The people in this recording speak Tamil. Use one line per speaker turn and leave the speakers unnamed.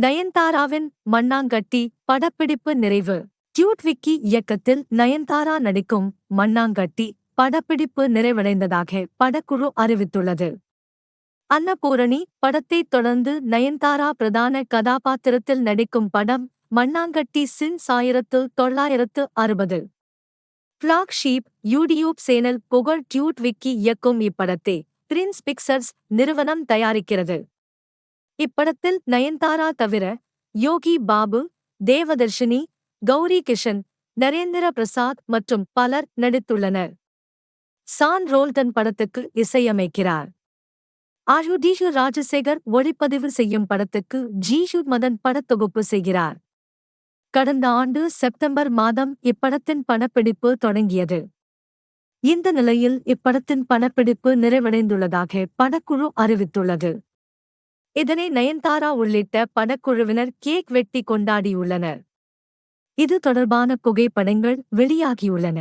நயன்தாராவின் மண்ணாங்கட்டி படப்பிடிப்பு நிறைவு. கியூட் விக்கி இயக்கத்தில் நயன்தாரா நடிக்கும் மண்ணாங்கட்டி படப்பிடிப்பு நிறைவடைந்ததாக படக்குழு அறிவித்துள்ளது. அன்னபூரணி படத்தைத் தொடர்ந்து நயன்தாரா பிரதான கதாபாத்திரத்தில் நடிக்கும் படம் மண்ணாங்கட்டி சின்ஸ் ஆயிரத்து தொள்ளாயிரத்து அறுபது. ஃபிளாக்ஷீப் யூடியூப் சேனல் புகழ் டியூட் விக்கி இயக்கும் இப்படத்தை பிரின்ஸ் பிக்சர்ஸ் நிறுவனம் தயாரிக்கிறது. இப்படத்தில் நயன்தாரா தவிர யோகி பாபு தேவதர்ஷினி கௌரி கிஷன் நரேந்திர பிரசாத் மற்றும் பலர் நடித்துள்ளனர். சான் ரோல்டன் படத்துக்கு இசையமைக்கிறார். ஆயுடீஷு ராஜசேகர் ஒளிப்பதிவு செய்யும் படத்துக்கு ஜீஷு மதன் படத்தொகுப்பு செய்கிறார். கடந்த ஆண்டு செப்டம்பர் மாதம் இப்படத்தின் பணப்பிடிப்பு தொடங்கியது. இந்த நிலையில் இப்படத்தின் பணப்பிடிப்பு நிறைவடைந்துள்ளதாக படக்குழு அறிவித்துள்ளது. இதனை நயன்தாரா உள்ளிட்ட படக்குழுவினர் கேக் வெட்டி கொண்டாடியுள்ளனர். இது தொடர்பான புகைப்படங்கள் வெளியாகியுள்ளன.